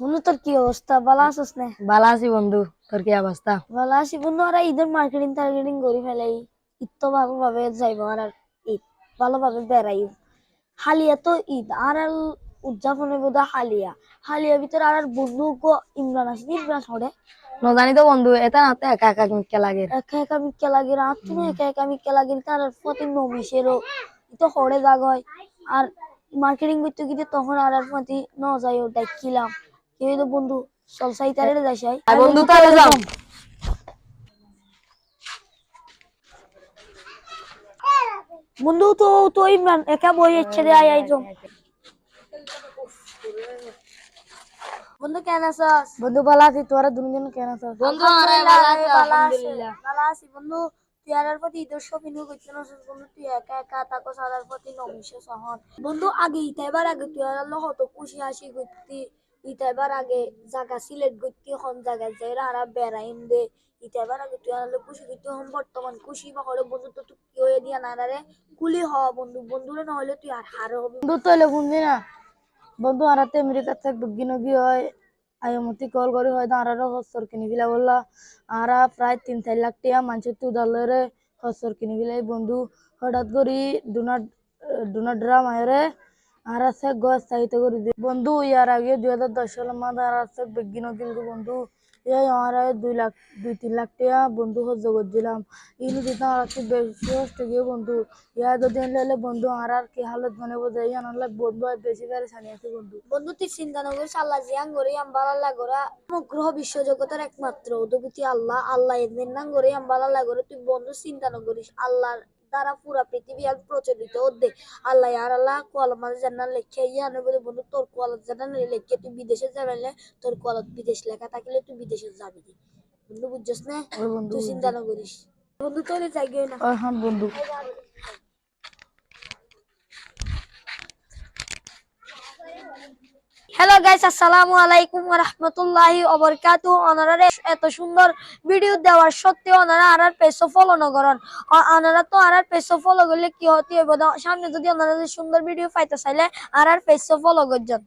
বন্ধু তোর কি অবস্থা? ভালো আছিস না? ভালো আছি বন্ধু। তোর কি অবস্থা? ভালো আছি বন্ধু। আর ঈদের মার্কেটিং টার্গেটিং করি ফেলাই। ঈদ তো ভালোভাবে যাইব আর ঈদ ভালোভাবে বেড়াই। হালিয়া তো ঈদ। আর আর উদযাপনের বোধ হালিয়া। হালিয়া ভিতরে আর আর বন্ধু গো ইমরান ইমরান হরে নজানি তো বন্ধু এটা না একা একা মিক্কা লাগে। একা একা মিক্কা লাগে রাত তুমি একা একা মিক্কা লাগে তার প্রতি নমিশেরও তো হরে দাগ হয়। আর মার্কেটিং করতে গিয়ে তখন আর আর প্রতি ন যাই ও ডাকিলাম কেউ তো বন্ধু চল সাই তারে যাই। বন্ধু তাহলে যাও। বন্ধু তো তো ইমরান একা বই যাচ্ছে রে আই জম বন্ধু কেন আছস? বন্ধু ভালো আছি। তোরা দুজন কেন আছিস? বন্ধু ভালো আছি ভালো আছি বন্ধু তুই আর প্রতি ঈদের শপিং করতে না বন্ধু তুই একা একা তাকো সারার প্রতি নমিশে সহন বন্ধু আগে ইতাইবার আগে তুই আর আল্লাহ হতো খুশি হাসি করতি। ইতাইবার আগে জায়গা সিলেক্ট করতি হন জায়গায় যাই আর বেড়াইন দে। ইতাইবার আগে তুই আল্লাহ খুশি করতি হন, বর্তমান খুশি বা হলে বন্ধু তো তুই কি হয়ে দিয়া না রে কুলি হ বন্ধু। বন্ধুরে নহলে তুই আর হারে হবি। বন্ধু তো এলে বুঝলি না। বন্ধু আরাতে আমেরিকা থেকে বুগি নগি হয় আয়মতি কল করি হয় আরারও হস্তর কিনি ফেলা বললা। আরা প্রায় তিন চার লাখ টিয়া মানুষের তু দলের হস্তর কিনি ফেলাই বন্ধু। হঠাৎ করি ডোনার ডোনার ড্রাম আর গছ চাহিতে করে দিয়ে বন্ধু, ইয়ার আগে দুই হাজার দশ সালের মাঝে আর বেগি নকিল বন্ধু। এই আমার দুই লাখ, দুই, তিন লাখ টাকা বন্ধু সহ্য করছিলাম ইনি দিতাম আর একটু গিয়ে বন্ধু। ইয়া যদি এলে বন্ধু, আর আর কি হালত মনে বোঝাই জানালে বন্ধু আর বেশি বেড়ে ছানি আছে, বন্ধু। বন্ধু, তুই চিন্তা না করিস আল্লাহ জিয়ান গরি আম্বালাল্লাহ গোরা সমগ্র বিশ্ব জগতের একমাত্র অদ্ভুতি আল্লাহ। আল্লাহ এদের নাম গরি আম্বালাল্লাহ গোরা তুই বন্ধু, চিন্তা না করিস আল্লাহর দ্বারা পুরা পৃথিবী আর প্রচলিত হতে আল্লাহ আর আল্লাহ কোয়ালামাজ জানা লেখে ইয়া বলে বন্ধু তোর কোয়ালাত জানা লেখে তুই বিদেশে যাবে তোর কলত বিদেশ লেখা থাকলে তুই বিদেশে যাবি দি। বন্ধু বুঝছিস না? বন্ধু তুই চিন্তা না করিস। বন্ধু তোর জায়গায় না। হ্যাঁ বন্ধু। হ্যালো গাইস আসসালামু আলাইকুম রাহমাতুল্লাহি ওয়া বারাকাতুহু ওনারা এত সুন্দর ভিডিও দেওয়ার সত্ত্বেও ওনারা আর পেসো ফলো না করেন। আ- ওনারা তো আর পেসো ফলো করলে কি হতে হবে সামনে যদি ওনারা সুন্দর ভিডিও পাইতে চাইলে আর আর পেসো ফলো করছেন।